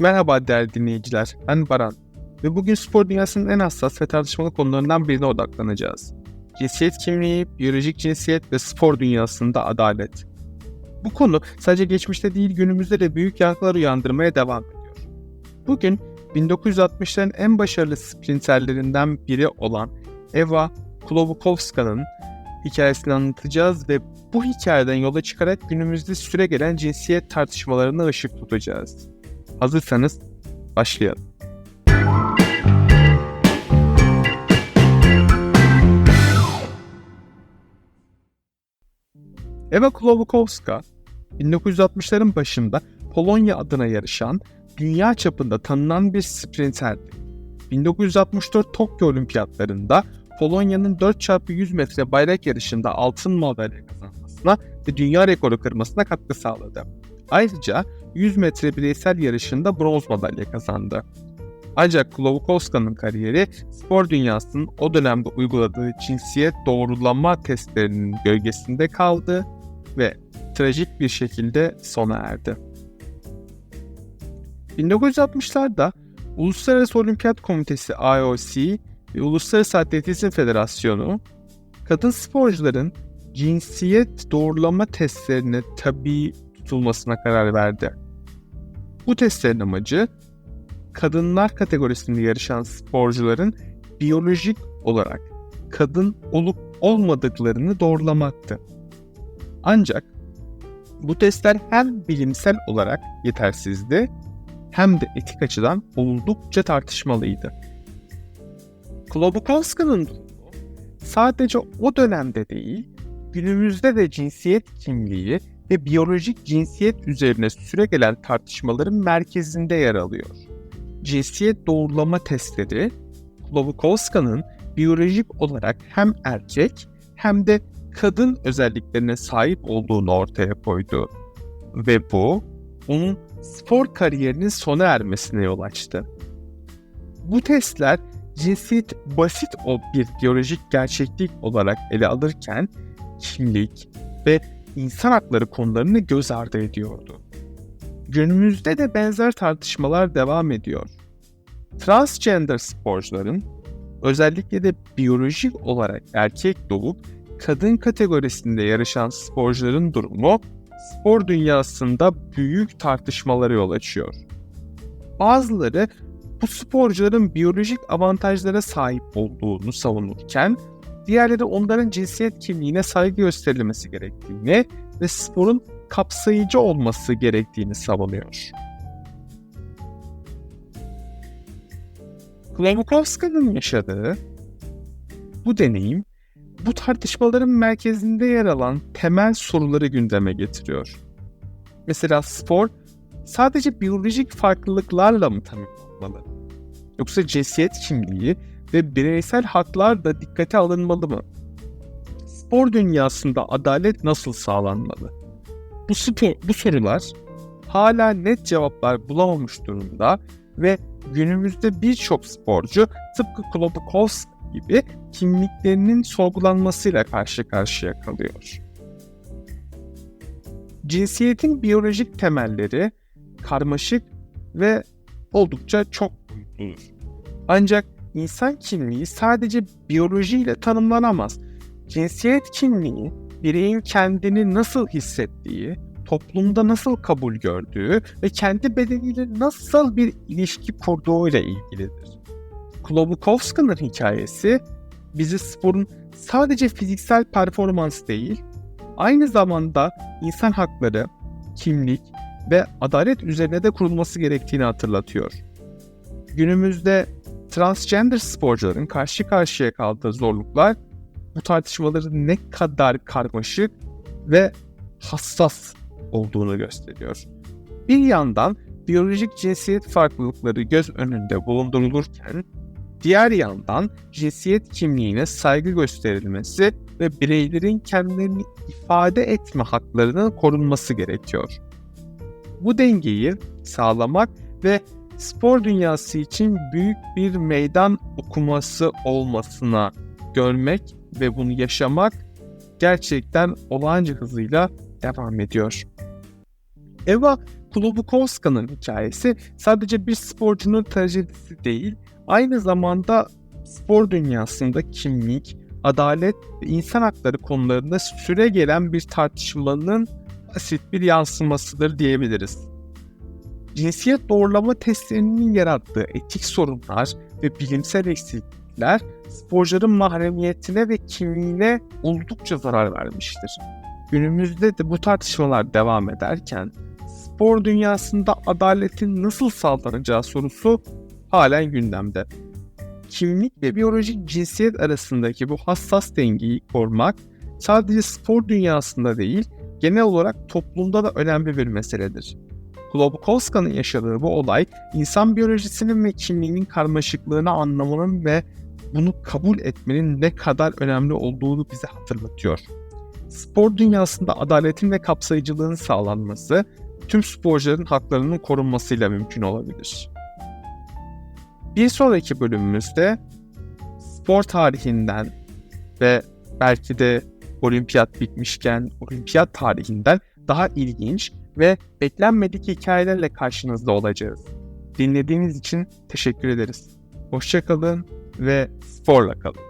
Merhaba değerli dinleyiciler, ben Baran ve bugün spor dünyasının en hassas ve tartışmalı konularından birine odaklanacağız. Cinsiyet kimliği, biyolojik cinsiyet ve spor dünyasında adalet. Bu konu sadece geçmişte değil günümüzde de büyük yankılar uyandırmaya devam ediyor. Bugün 1960'ların en başarılı sprinterlerinden biri olan Eva Klobukovska'nın hikayesini anlatacağız ve bu hikayeden yola çıkarak günümüzde süre gelen cinsiyet tartışmalarına ışık tutacağız. Hazırsanız başlayalım. Eva Klobukowska 1960'ların başında Polonya adına yarışan, dünya çapında tanınan bir sprinterdi. 1964 Tokyo Olimpiyatlarında Polonya'nın 4x100 metre bayrak yarışında altın madalya kazanmasına ve dünya rekoru kırmasına katkı sağladı. Ayrıca 100 metre bireysel yarışında bronz madalya kazandı. Ancak Klobukowska'nın kariyeri spor dünyasının o dönemde uyguladığı cinsiyet doğrulama testlerinin gölgesinde kaldı ve trajik bir şekilde sona erdi. 1960'larda Uluslararası Olimpiyat Komitesi IOC ve Uluslararası Atletizm Federasyonu kadın sporcuların cinsiyet doğrulama testlerine tabi tutulmasına karar verdi. Bu testlerin amacı kadınlar kategorisinde yarışan sporcuların biyolojik olarak kadın olup olmadıklarını doğrulamaktı. Ancak bu testler hem bilimsel olarak yetersizdi hem de etik açıdan oldukça tartışmalıydı. Klobukowska'nın durumu sadece o dönemde değil, günümüzde de cinsiyet kimliği ve biyolojik cinsiyet üzerine süregelen tartışmaların merkezinde yer alıyor. Cinsiyet doğrulama testleri, Klobukowska'nın biyolojik olarak hem erkek hem de kadın özelliklerine sahip olduğunu ortaya koydu. Ve bu onun spor kariyerinin sona ermesine yol açtı. Bu testler cinsiyet basit o bir biyolojik gerçeklik olarak ele alırken kimlik ve insan hakları konularını göz ardı ediyordu. Günümüzde de benzer tartışmalar devam ediyor. Transgender sporcuların özellikle de biyolojik olarak erkek doğup kadın kategorisinde yarışan sporcuların durumu spor dünyasında büyük tartışmalara yol açıyor. Bazıları bu sporcuların biyolojik avantajlara sahip olduğunu savunurken, diğerleri onların cinsiyet kimliğine saygı gösterilmesi gerektiğini ve sporun kapsayıcı olması gerektiğini savunuyor. Klobukowski'nin yaşadığı bu deneyim bu tartışmaların merkezinde yer alan temel soruları gündeme getiriyor. Mesela spor sadece biyolojik farklılıklarla mı tanımlanmalı? Yoksa cinsiyet kimliği ve bireysel haklar da dikkate alınmalı mı? Spor dünyasında adalet nasıl sağlanmalı? Bu, spor, bu sorular hala net cevaplar bulamamış durumda ve günümüzde birçok sporcu tıpkı Klobukowski gibi kimliklerinin sorgulanmasıyla karşı karşıya kalıyor. Cinsiyetin biyolojik temelleri karmaşık ve oldukça çok boyutludur. Ancak insan kimliği sadece biyolojiyle tanımlanamaz. Cinsiyet kimliği bireyin kendini nasıl hissettiği, toplumda nasıl kabul gördüğü ve kendi bedeniyle nasıl bir ilişki kurduğu ile ilgilidir. Klobukowski'nin hikayesi bizi sporun sadece fiziksel performans değil, aynı zamanda insan hakları, kimlik ve adalet üzerine de kurulması gerektiğini hatırlatıyor. Günümüzde transgender sporcuların karşı karşıya kaldığı zorluklar bu tartışmaların ne kadar karmaşık ve hassas olduğunu gösteriyor. Bir yandan biyolojik cinsiyet farklılıkları göz önünde bulundurulurken diğer yandan cinsiyet kimliğine saygı gösterilmesi ve bireylerin kendilerini ifade etme haklarının korunması gerekiyor. Bu dengeyi sağlamak ve spor dünyası için büyük bir meydan okuması olmasına görmek ve bunu yaşamak gerçekten olağanca hızıyla devam ediyor. Eva Klobukovska'nın hikayesi sadece bir sporcunun trajedisi değil, aynı zamanda spor dünyasında kimlik, adalet ve insan hakları konularında süre gelen bir tartışmanın basit bir yansımasıdır diyebiliriz. Cinsiyet doğrulama testlerinin yarattığı etik sorunlar ve bilimsel eksiklikler sporcuların mahremiyetine ve kimliğine oldukça zarar vermiştir. Günümüzde de bu tartışmalar devam ederken spor dünyasında adaletin nasıl sağlanacağı sorusu halen gündemde. Kimlik ve biyolojik cinsiyet arasındaki bu hassas dengeyi korumak sadece spor dünyasında değil, genel olarak toplumda da önemli bir meseledir. Klobukovska'nın yaşadığı bu olay, insan biyolojisinin ve kimliğinin karmaşıklığını anlamanın ve bunu kabul etmenin ne kadar önemli olduğunu bize hatırlatıyor. Spor dünyasında adaletin ve kapsayıcılığın sağlanması, tüm sporcuların haklarının korunmasıyla mümkün olabilir. Bir sonraki bölümümüzde spor tarihinden ve belki de olimpiyat bitmişken olimpiyat tarihinden daha ilginç ve beklenmedik hikayelerle karşınızda olacağız. Dinlediğiniz için teşekkür ederiz. Hoşçakalın ve sporla kalın.